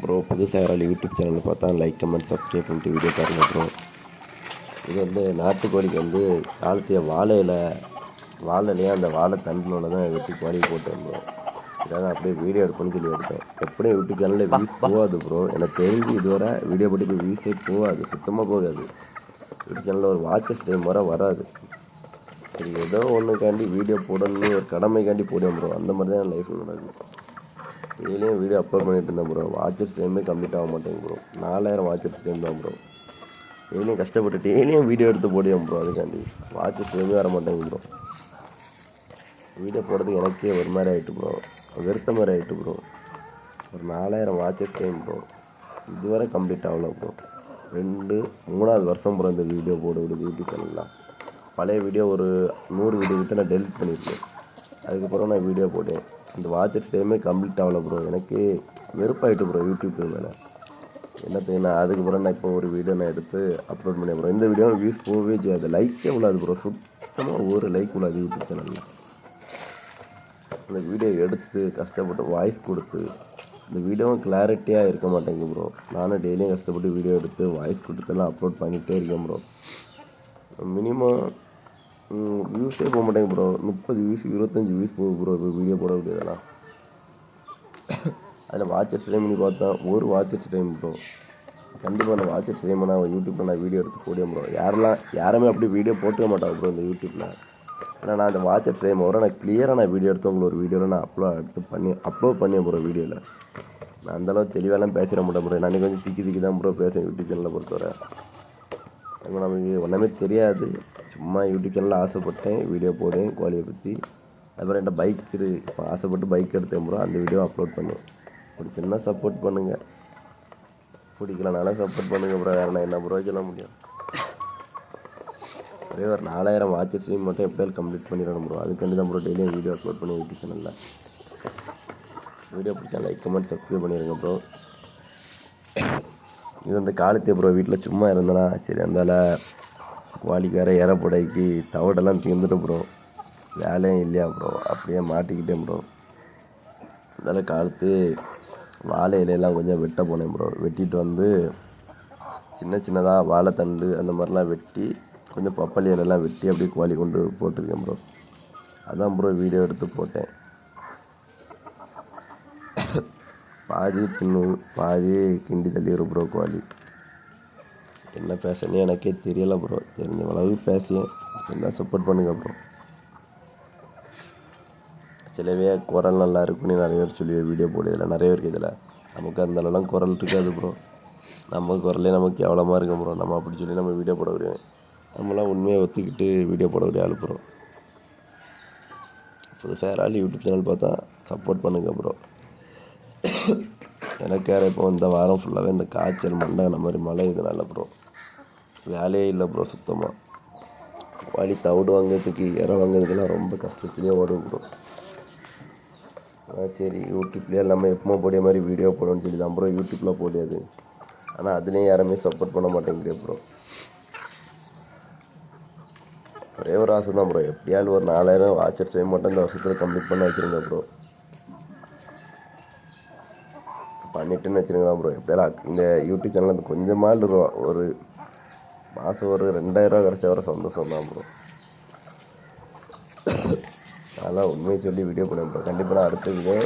Bro புதுசாக யாராவது YouTube channel பார்த்தா லைக் கமெண்ட் சப்ஸ்கிரைப் பண்ணிட்டு வீடியோ பாருங்க ப்ரோ இது வந்து நாட்டுக்கோழிக்கு வந்து காலத்திய வாழையில வாழையிலையே அந்த வாழை தண்டினோட தான் வெட்டி கோழி போட்டேன் ப்ரோ இதான் அப்படியே வீடியோ எடுப்பேன்னு சொல்லி எடுத்தேன். எப்படியும் யூடியூப் சேனலில் வியூஸ் போகாது ப்ரோ எனக்கு தெரிஞ்சு இதுவரை வீடியோ போட்டு வியூஸே போகாது சுத்தமாக போகாது. யூடியூப் சேனலில் ஒரு வாட்சஸ் டைம் வர வராது. சரி ஏதோ ஒன்றுக்காண்டி வீடியோ போடணும்னு ஒரு கடமைக்காண்டி போடுவேன் ப்ரோ அந்த மாதிரி தான் என் லைஃப்பில் நடக்குது. டெய்லியும் வீடியோ அப்லோட் பண்ணிட்டு இருந்தேன் ப்ரோ வாட்சர்ஸ் டைமே கம்ப்ளீட் ஆக மாட்டேங்க ப்ரோ நாலாயிரம் வாட்சர்ஸ் டைம் தான் ப்ரோ டெய்லியும் கஷ்டப்பட்டு டெய்லியும் வீடியோ எடுத்து போடுவேன் ப்ரோ அதுக்காண்டி வாட்சர்ஸ் டைமே வர மாட்டேங்க ப்ரோ வீடியோ போடுறதுக்கு எனக்கே ஒரு மாதிரி ஆகிட்டு ப்ரோ வெறுத்த மாதிரி ஆகிட்டு ப்ரோ ஒரு நாலாயிரம் வாட்சஸ் டைம் ப்ரோ இதுவரை கம்ப்ளீட் ஆகல ப்ரோ ரெண்டு மூணாவது வருஷம் ப்ரோ இந்த வீடியோ போட விடுது. யூடியூப் சேனலில் பழைய வீடியோ ஒரு நூறு வீடியோ கிட்ட நான் டெலிட் பண்ணியிருக்கேன் அதுக்கப்புறம் நான் வீடியோ போட்டேன். அந்த வாட்சஸ் டைமே கம்ப்ளீட் ஆகல ப்ரோ எனக்கு வெறுப்பாயிட்டு ப்ரோ யூடியூப் மேலே. என்னத்துக்கு நான் அதுக்கப்புறம் நான் இப்போ ஒரு வீடியோ நான் எடுத்து அப்லோட் பண்ணேன் ப்ரோ இந்த வீடியோ வியூஸ் போகவே செய்யாது. லைக்கே விழாது ப்ரோ சுத்தமாக ஒரு லைக் விழாது யூடியூப் சேனலில் அந்த வீடியோ எடுத்து கஷ்டப்பட்டு வாய்ஸ் கொடுத்து இந்த வீடியோவும் கிளாரிட்டியாக இருக்க மாட்டேங்குது ப்ரோ நானும் டெய்லியும் கஷ்டப்பட்டு வீடியோ எடுத்து வாய்ஸ் கொடுத்துலாம் அப்லோட் பண்ணிகிட்டே இருக்கேன் ப்ரோ மினிமம் வியூஸே போக மாட்டேங்க ப்ரோ முப்பது வியூஸ் இருபத்தஞ்சி வியூஸ் போகுது ப்ரோ இப்போ வீடியோ போட முடியாதெல்லாம் அதில் வாட்சர் ஸ்ட்ரீம் பண்ணி பார்த்தா ஒரு வாட்சர் டைம் ப்ரோ கண்டிப்பாக அந்த வாட்சர் ஸ்ட்ரீம் நான் யூடியூப்பில் நான் வீடியோ எடுத்து போடுவேன் ப்ரோ யாரெல்லாம் யாருமே அப்படி வீடியோ போட்டுக்க மாட்டாங்க ப்ரோ இந்த யூடியூப்பில் ஏன்னா நான் அந்த வாட்சர் ஸ்ட்ரீம் வர நான் கிளியராக நான் வீடியோ எடுத்து உங்களுக்கு ஒரு வீடியோவில் நான் அப்லோட் எடுத்து பண்ணி அப்லோட் பண்ணேன் ப்ரோ வீடியோவில் நான் அந்தளவு தெளிவாலாம் பேசிட மாட்டேன் ப்ரோ நான் கொஞ்சம் திக்கி திக்கி தான் ப்ரோ பேசுவேன் யூடியூப் சேனலை பொறுத்தவரை. இப்போ நமக்கு ஒன்றுமே தெரியாது. சும்மா யூடியூப் சேனலில் ஆசைப்பட்டேன் வீடியோ போடுவேன் கோழியை பற்றி அதுக்கப்புறம் என்கிட்ட பைக் இரு. இப்போ ஆசைப்பட்டு பைக் எடுத்தேன் ப்ரோ அந்த வீடியோ அப்லோட் பண்ணுவேன் பிடிச்சிருந்தா சப்போர்ட் பண்ணுங்கள் பிடிக்கலனாலும் சப்போர்ட் பண்ணுங்கள் ப்ரோ வேறு நான் என்ன ப்ரோ சொல்ல முடியும்? ஒரே ஒரு நாலாயிரம் வாட்சஸ் மட்டும் எப்படியாவது கம்ப்ளீட் பண்ணிடணும் ப்ரோ அதுக்காண்டி தான் ப்ரோ டெய்லியும் வீடியோ அப்லோட் பண்ணி யூடியூப் சேனலில் வீடியோ பிடிச்சா லைக் கமெண்ட் சப்ஸ்கிரைப் பண்ணிடுங்க ப்ரோ இது வந்து காலத்தே ப்ரோ வீட்டில் சும்மா இருந்தேனா சரி அந்தால வாலிக்கார இறப்புடைக்கு தவிடெல்லாம் தீர்ந்துட்டு ப்ரோ வேலையும் இல்லையா ப்ரோ அப்படியே மாட்டிக்கிட்டேன் ப்ரோ அதெல்லாம் காலத்து வாழை இலையெல்லாம் கொஞ்சம் வெட்ட போனேன் ப்ரோ வெட்டிட்டு வந்து சின்ன சின்னதாக வாழைத்தண்டு அந்த மாதிரிலாம் வெட்டி கொஞ்சம் பப்பாளி இலையெல்லாம் வெட்டி அப்படியே கோழி கொண்டு போட்டிருக்கேன் ப்ரோ அதான் ப்ரோ வீடியோ எடுத்து போட்டேன். பாதி தின்னு பாதி கிண்டி தள்ளிடுற ப்ரோ கோழி என்ன பேசணும் எனக்கே தெரியலை ப்ரோ தெரிஞ்ச அளவு பேசியேன் என்ன சப்போர்ட் பண்ணுங்க ப்ரோ சிலவே குரல் நல்லா இருக்குன்னு நிறைய பேர் சொல்லி வீடியோ போடுதில்ல நிறைய பேருக்கு இதில் நமக்கு அந்த அளவுலாம் குரல் இருக்காது ப்ரோ நம்ம குரலே நமக்கு எவ்வளோமா இருக்கும் ப்ரோ நம்ம அப்படி சொல்லி நம்ம வீடியோ போட முடியும் நம்மளாம் உண்மையை ஒத்துக்கிட்டு வீடியோ போட முடியாது ப்ரோ புதுசாக யாராலும் யூடியூப் சேனல் பார்த்தா சப்போர்ட் பண்ணுங்கள் ப்ரோ எனக்கு யார் இப்போ இந்த வாரம் ஃபுல்லாகவே இந்த காய்ச்சல் மண்டை அந்த மாதிரி மழை இதனால ப்ரோ வேலையே இல்லை ப்ரோ சுத்தமாக வழி தவிடு வாங்கிறதுக்கு இற வாங்கிறதுக்கெல்லாம் ரொம்ப கஷ்டத்துலேயே ஓடும் ப்ரோ அதான் சரி யூடியூப்லேயே நம்ம எப்போ போடிய மாதிரி வீடியோ போடணும்னு சொல்லி தான் ப்ரோ யூடியூப்பில் போடியாது. ஆனால் அதுலேயும் யாருமே சப்போர்ட் பண்ண மாட்டேங்குது ப்ரோ ஒரே ஒரு ஆசை தான் ப்ரோ எப்படியாலும் ஒரு நாலாயிரம் வாட்சர் செய்ய மாட்டேன் இந்த வருஷத்தில் கம்ப்ளீட் பண்ண வச்சுருங்க ப்ரோ பண்ணிட்டுன்னு வச்சுருங்களா ப்ரோ எப்படியாலும் இந்த யூடியூப் சேனலில் அந்த கொஞ்சமாக ஒரு மாதம் ஒரு ரெண்டாயிரரூவா கிடச்சா வர சந்தோஷம் தான் ப்ரோ அதெல்லாம் உண்மையை சொல்லி வீடியோ பண்ணேன் ப்ரோ கண்டிப்பாக நான் அடுத்த வீடியோ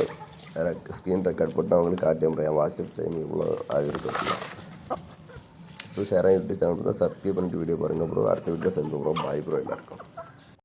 ஸ்க்ரீன் ரெக்கார்ட் போட்டு அவங்களுக்கு காட்டேன் ப்ரோ என் வாட்ஸ்அப் டைம் இவ்வளோ ஆகிருக்கு புதுசாக யாராவது யூடியூப் சேனல் தான் சப்ஸ்கிரைப் பண்ணிட்டு வீடியோ பாருங்கள் ப்ரோ அடுத்த வீடியோ செஞ்சு ப்ரோ பாய் ப்ரோ எல்லாருக்கும்.